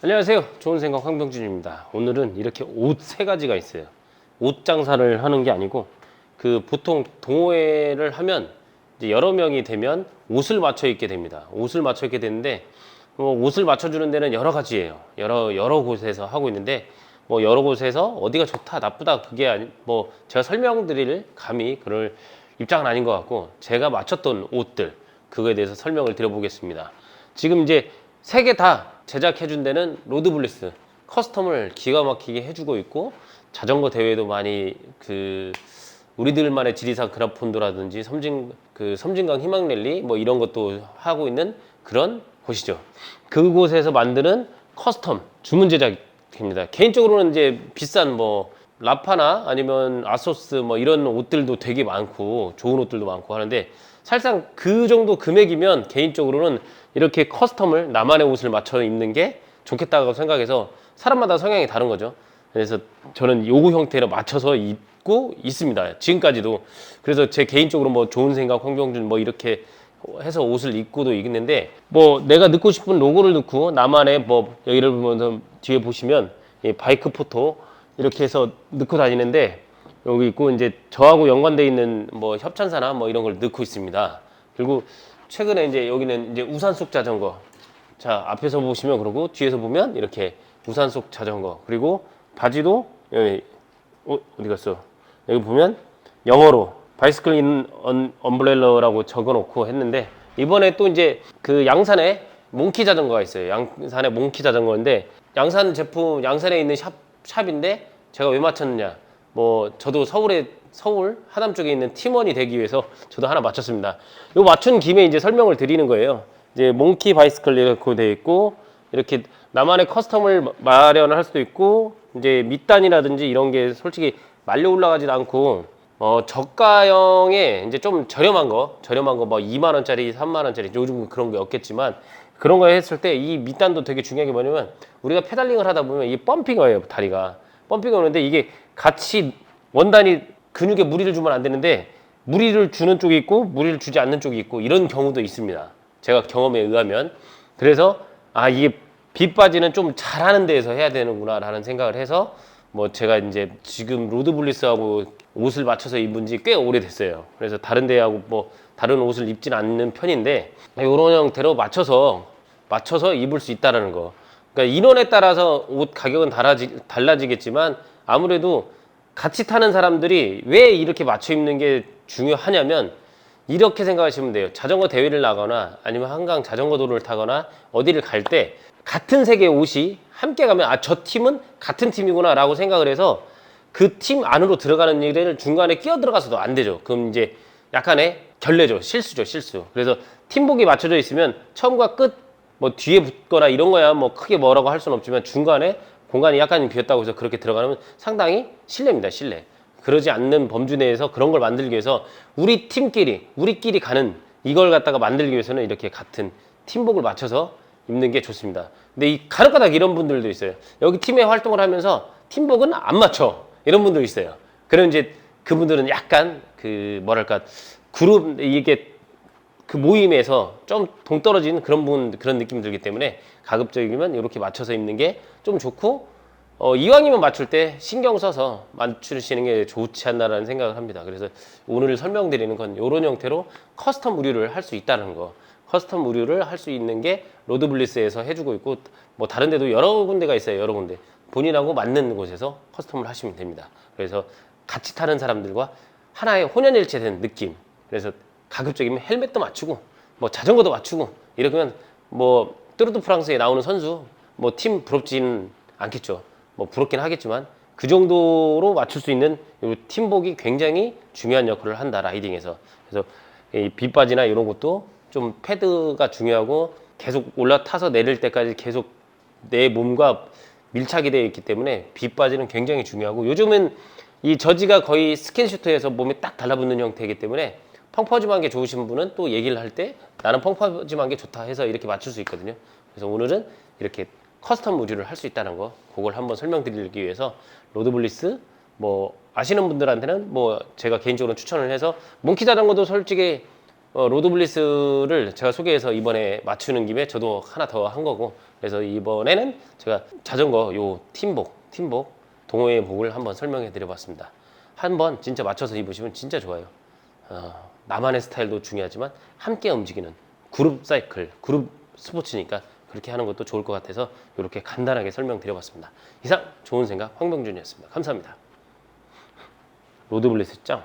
안녕하세요. 좋은 생각 황병준입니다. 오늘은 이렇게 옷 세 가지가 있어요. 옷 장사를 하는 게 아니고 그 보통 동호회를 하면 이제 여러 명이 되면 옷을 맞춰 입게 됩니다. 옷을 맞춰 입게 되는데 뭐 옷을 맞춰주는 데는 여러 가지예요. 여러 여러 곳에서 하고 있는데 뭐 여러 곳에서 어디가 좋다 나쁘다 그게 아니 뭐 제가 설명드릴 감히 그럴 입장은 아닌 것 같고 제가 맞췄던 옷들 그거에 대해서 설명을 드려보겠습니다. 지금 이제 세 개 다 제작해준 데는 로드블리스 커스텀을 기가 막히게 해주고 있고 자전거 대회도 많이 그 우리들만의 지리산 그라폰도라든지 섬진 그 섬진강 희망 랠리 뭐 이런 것도 하고 있는 그런 곳이죠. 그곳에서 만드는 커스텀 주문 제작입니다. 개인적으로는 이제 비싼 뭐 라파나 아니면 아소스 뭐 이런 옷들도 되게 많고 좋은 옷들도 많고 하는데 사실상 그 정도 금액이면 개인적으로는 이렇게 커스텀을 나만의 옷을 맞춰 입는 게 좋겠다고 생각해서 사람마다 성향이 다른 거죠. 그래서 저는 요구 형태로 맞춰서 입고 있습니다. 지금까지도. 그래서 제 개인적으로 뭐 좋은 생각, 황병준 뭐 이렇게 해서 옷을 입고도 있는데 뭐 내가 넣고 싶은 로고를 넣고 나만의 뭐 여기를 보면서 뒤에 보시면 이 바이크 포토 이렇게 해서 넣고 다니는데 여기 있고 이제 저하고 연관돼 있는 뭐 협찬사나 뭐 이런 걸 넣고 있습니다. 그리고 최근에 이제 여기는 이제 우산 속 자전거. 자 앞에서 보시면 그러고 뒤에서 보면 이렇게 우산 속 자전거. 그리고 바지도 여기 어, 어디 갔어? 여기 보면 영어로 바이스클 인 언, 엄브렐러라고 적어놓고 했는데 이번에 또 이제 그 양산에 몽키 자전거가 있어요. 양산에 몽키 자전거인데 양산 제품 양산에 있는 샵 샵인데 제가 왜 맞췄느냐? 뭐 저도 서울에 서울 하남 쪽에 있는 팀원이 되기 위해서 저도 하나 맞췄습니다. 요 맞춘 김에 이제 설명을 드리는 거예요. 이제 몽키 바이스클 이렇게 돼 있고 이렇게 나만의 커스텀을 마련을 할 수도 있고 이제 밑단이라든지 이런 게 솔직히 말려 올라가지도 않고 어 저가형의 이제 좀 저렴한 거 저렴한 거 뭐 2만 원짜리 3만 원짜리 요즘 그런 게 없겠지만 그런 거 했을 때 이 밑단도 되게 중요한 게 뭐냐면 우리가 페달링을 하다 보면 이 펌핑어예요 다리가. 펌핑이 오는데 이게 같이 원단이 근육에 무리를 주면 안 되는데 무리를 주는 쪽이 있고 무리를 주지 않는 쪽이 있고 이런 경우도 있습니다. 제가 경험에 의하면. 그래서 아 이게 빗바지는 좀 잘하는 데에서 해야 되는구나 라는 생각을 해서 뭐 제가 이제 지금 로드블리스하고 옷을 맞춰서 입은 지 꽤 오래됐어요. 그래서 다른 데하고 뭐 다른 옷을 입진 않는 편인데 이런 형태로 맞춰서 맞춰서 입을 수 있다라는 거. 그러니까 인원에 따라서 옷 가격은 달라지, 달라지겠지만 아무래도 같이 타는 사람들이 왜 이렇게 맞춰 입는 게 중요하냐면 이렇게 생각하시면 돼요. 자전거 대회를 나거나 아니면 한강 자전거 도로를 타거나 어디를 갈 때 같은 색의 옷이 함께 가면 아 저 팀은 같은 팀이구나 라고 생각을 해서 그 팀 안으로 들어가는 일을 중간에 끼어 들어가서도 안 되죠. 그럼 이제 약간의 결례죠. 실수죠. 실수. 그래서 팀복이 맞춰져 있으면 처음과 끝 뭐 뒤에 붙거나 이런 거야 뭐 크게 뭐라고 할 수는 없지만 중간에 공간이 약간 비었다고 해서 그렇게 들어가면 상당히 실례입니다. 실례. 그러지 않는 범주 내에서 그런 걸 만들기 위해서 우리 팀끼리 우리끼리 가는 이걸 갖다가 만들기 위해서는 이렇게 같은 팀복을 맞춰서 입는 게 좋습니다. 근데 이 간혹가다 이런 분들도 있어요. 여기 팀에 활동을 하면서 팀복은 안 맞춰 이런 분도 있어요. 그럼 이제 그분들은 약간 그 뭐랄까 그룹 이게 그 모임에서 좀 동떨어지는 그런 분 그런 느낌이 들기 때문에 가급적이면 이렇게 맞춰서 입는 게 좀 좋고 어, 이왕이면 맞출 때 신경 써서 맞추시는 게 좋지 않나라는 생각을 합니다. 그래서 오늘 설명드리는 건 이런 형태로 커스텀 의류를 할 수 있다는 거. 커스텀 의류를 할 수 있는 게 로드블리스에서 해주고 있고 뭐 다른 데도 여러 군데가 있어요. 여러 군데. 본인하고 맞는 곳에서 커스텀을 하시면 됩니다. 그래서 같이 타는 사람들과 하나의 혼연일체된 느낌. 그래서 가급적이면 헬멧도 맞추고 뭐 자전거도 맞추고 이러면 뭐 뚜르드 프랑스에 나오는 선수 뭐 팀 부럽지는 않겠죠. 뭐 부럽긴 하겠지만 그 정도로 맞출 수 있는 이 팀복이 굉장히 중요한 역할을 한다 라이딩에서 그래서 이 빗바지나 이런 것도 좀 패드가 중요하고 계속 올라타서 내릴 때까지 계속 내 몸과 밀착이 되어 있기 때문에 빗바지는 굉장히 중요하고 요즘은 이 저지가 거의 스킨슈트에서 몸에 딱 달라붙는 형태이기 때문에 펑퍼짐한 게 좋으신 분은 또 얘기를 할 때 나는 펑퍼짐한 게 좋다 해서 이렇게 맞출 수 있거든요. 그래서 오늘은 이렇게 커스텀 의류를 할 수 있다는 거 그걸 한번 설명드리기 위해서 로드블리스 뭐 아시는 분들한테는 뭐 제가 개인적으로 추천을 해서 몽키 자전거도 솔직히 어, 로드블리스를 제가 소개해서 이번에 맞추는 김에 저도 하나 더 한 거고 그래서 이번에는 제가 자전거 요 팀복 팀복 동호회 복을 한번 설명해 드려봤습니다. 한번 진짜 맞춰서 입으시면 진짜 좋아요. 어, 나만의 스타일도 중요하지만 함께 움직이는 그룹 사이클, 그룹 스포츠니까 그렇게 하는 것도 좋을 것 같아서 이렇게 간단하게 설명드려봤습니다. 이상 좋은 생각 황병준이었습니다. 감사합니다. 로드블리스 짱.